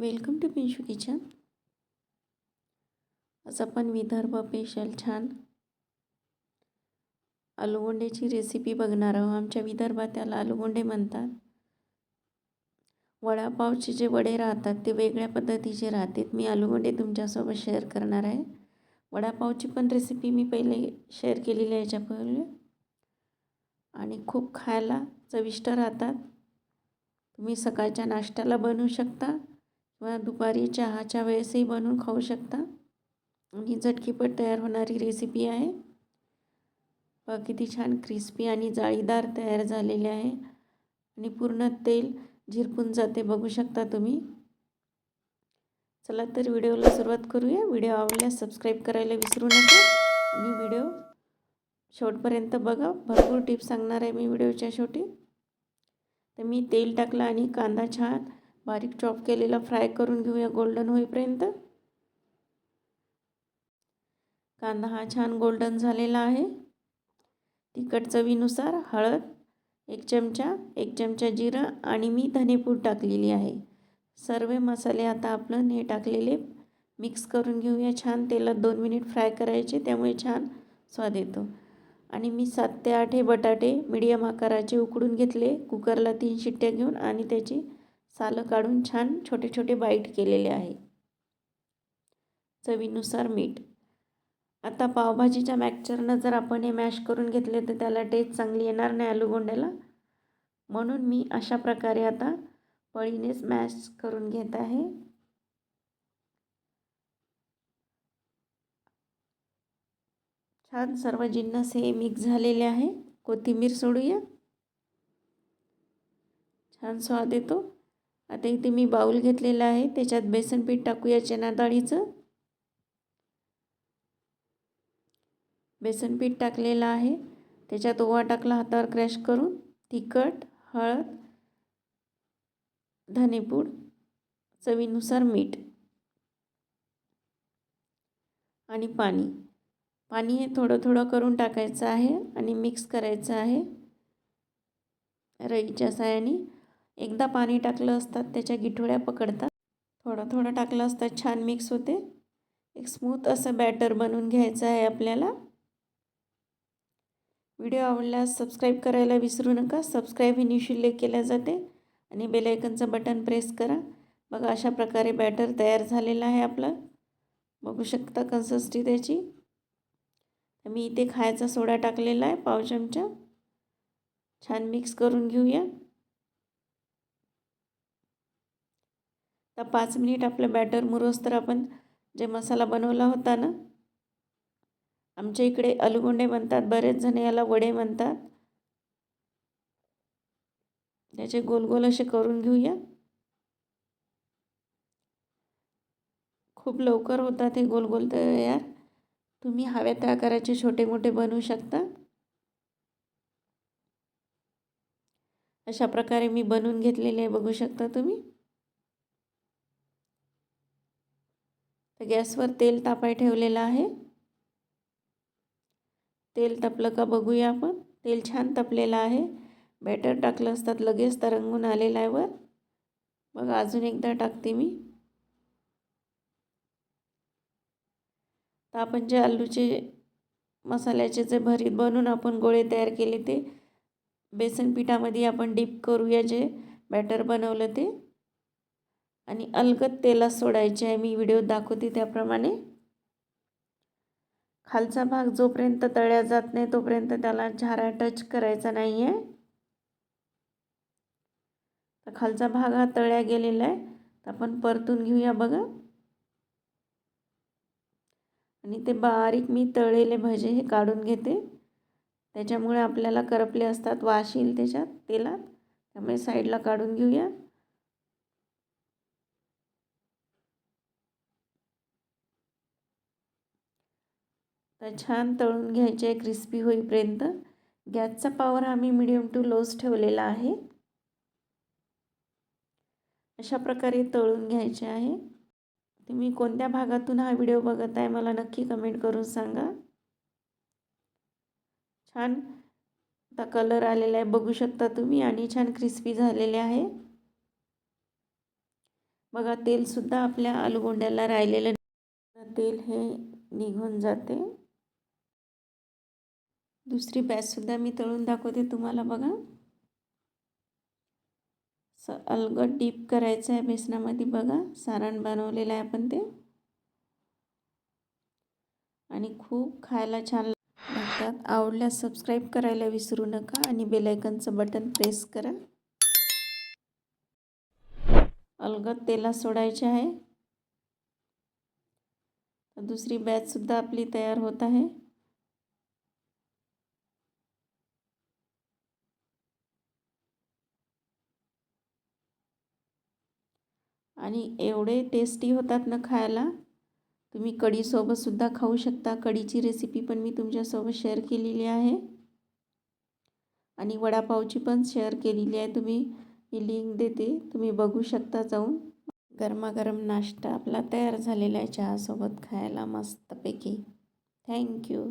Welcome to पिंशू kitchen आज आपण Vidarbha special छान आलूगोंड्याची रेसिपी बघणार आहोत. आमच्या विदर्भात त्याला आलूगोंडे म्हणतात. वडापावचे जे वडे राहतात ते वेगळ्या पद्धतीचे राहतात. मी आलूगोंडे तुमच्यासोबत शेअर करणार आहे. वडापावची पण रेसिपी मी पहिले शेअर केलेली आहे याच्या पहिले आणि खूप खायला चविष्ट राहतात. तुम्ही सकाळच्या नाश्त्याला बनवू शकता. किंवा दुपारी चहाच्या वेळेसही बनवून खाऊ शकता. आणि झटकीपट तयार होणारी रेसिपी आहे. बघा किती छान क्रिस्पी आणि जाळीदार तयार झालेले आहे. आणि पूर्ण तेल झिरपून जाते बघू शकता तुम्ही. चला तर व्हिडिओला सुरुवात करूया. व्हिडिओ आवडल्यास सबस्क्राईब करायला विसरू नका. आणि व्हिडिओ शेवटपर्यंत बघा. भरपूर टिप्स सांगणार आहे मी व्हिडिओच्या शेवटी. तर मी तेल टाकलं आणि कांदा छान बारीक चॉप केलेला फ्राय करून घेऊया गोल्डन होईपर्यंत. कांदा हा छान गोल्डन झालेला आहे. तिखट चवीनुसार हळद एक चमचा एक चमचा जिरं आणि मी धनेपूड टाकलेली आहे. सर्व मसाले आता आपण हे टाकलेले मिक्स करून घेऊया. छान तेलात दोन मिनिट फ्राय करायचे त्यामुळे छान स्वाद येतो. आणि मी सात ते आठ हे बटाटे मीडियम आकाराचे उकडून घेतले. कुकरला तीन शिट्ट्या घेऊन आणि त्याची सालं काढून छान छोटे छोटे बाईट केलेले आहे. चवीनुसार मीठ. आता पावभाजीच्या मॅक्चरनं जर आपण हे मॅश करून घेतले तर त्याला टेस्ट चांगली येणार नाही आलूगोंड्याला. म्हणून मी अशा प्रकारे आता पळीनेच मॅश करून घेत आहे. छान सर्व जिन्नस हे मिक्स झालेले आहे. कोथिंबीर सोडूया. छान स्वाद येतो. आता इथे मी बाऊल घेतलेला आहे. त्याच्यात बेसन पीठ टाकूया चना डाळीचं. बेसन पीठ टाकलेलं आहे. त्याच्यात ओवा टाकला हातावर क्रॅश करून. तिखट हळद धनेपूड चवीनुसार मीठ आणि पाणी. पाणी हे थोडं थोडं करून टाकायचं आहे आणि मिक्स करायचं आहे. रईच्या सायाने. एकदा पाणी टाकलं असतात त्याच्या गिठोळ्या पकडतात. थोडं थोडं टाकलं असतात छान मिक्स होते. एक स्मूथ असं बॅटर बनवून घ्यायचं आहे आपल्याला. व्हिडिओ आवडल्यास सबस्क्राईब करायला विसरू नका. सबस्क्राईब ही निशुल्य केल्या जाते आणि बेलायकनचं बटन प्रेस करा. बघा अशा प्रकारे बॅटर तयार झालेलं आहे आपलं. बघू शकता कन्सिस्टी त्याची. मी इथे खायचा सोडा टाकलेला आहे पाव चमचा. छान मिक्स करून घेऊया. आता पाच मिनिट आपलं बॅटर मुरोस तर आपण जे मसाला बनवला होता ना आमच्या इकडे अलुगोंडे म्हणतात बरेच जण याला वडे म्हणतात. त्याचे गोल गोल असे करून घेऊया. खूप लवकर होतात हे गोल गोल तयार. तुम्ही हव्या त्या आकाराचे छोटे मोठे बनवू शकता. अशा प्रकारे मी बनवून घेतलेले आहे बघू शकता तुम्ही. तर गॅसवर तेल तापाय ठेवलेलं आहे. तेल तापलं का बघूया आपण. तेल छान तापलेलं आहे. बॅटर टाकलं असतात लगेच तरंगून आलेलं आहे वर. बघा अजून एकदा टाकते मी. तर आपण जे आलूचे मसाल्याचे जे भरीत बनवून आपण गोळे तयार केले ते बेसन पिठामध्ये आपण डीप करूया जे बॅटर बनवलं ते. आणि अलगद तेलात सोडायचे आहे. मी व्हिडिओ दाखवते त्याप्रमाणे. खालचा भाग जोपर्यंत तळ्या जात नाही तोपर्यंत त्याला झारा टच करायचा नाही आहे तर खालचा भाग हा तळ्या गेलेला आहे. तर आपण परतून घेऊया बघा. आणि ते बारीक मी तळलेले भजे हे काढून घेते. त्याच्यामुळे आपल्याला करपले असतात वाश येईल त्याच्यात तेलात. त्यामुळे साईडला काढून घेऊया. तर छान तळून घ्यायचे आहे क्रिस्पी होईपर्यंत. गॅसचा पावर आम्ही मिडियम टू लोज ठेवलेला आहे. अशा प्रकारे तळून घ्यायचे आहे. तुम्ही कोणत्या भागातून हा व्हिडिओ बघत आहे मला नक्की कमेंट करून सांगा. छान आता कलर आलेला आहे बघू शकता तुम्ही आणि छान क्रिस्पी झालेले आहे. बघा तेलसुद्धा आपल्या आलूगोंड्याला राहिलेलं तेल हे निघून जाते. दुसरी बॅचसुद्धा मी तळून दाखवते तुम्हाला बघा. स अलगट डीप करायचं आहे बेसनामध्ये बघा. सारण बनवलेलं आहे आपण ते. आणि खूप खायला छान लागतात. आवडल्यास सबस्क्राईब करायला विसरू नका आणि बेलायकनचं बटन प्रेस करा. अलगद तेला सोडायचे आहे. दुसरी बॅचसुद्धा आपली तयार होत आहे. आणि एवढे टेस्टी होतात ना खायला तुम्ही कढीसोबतसुद्धा खाऊ शकता. कढीची रेसिपी पण मी तुमच्यासोबत शेअर केलेली आहे. आणि वडापावची पण शेअर केलेली आहे तुम्ही. ही लिंक देते तुम्ही बघू शकता जाऊन. गरमागरम नाश्ता आपला तयार झालेला आहे चहासोबत खायला मस्तपैकी. थँक्यू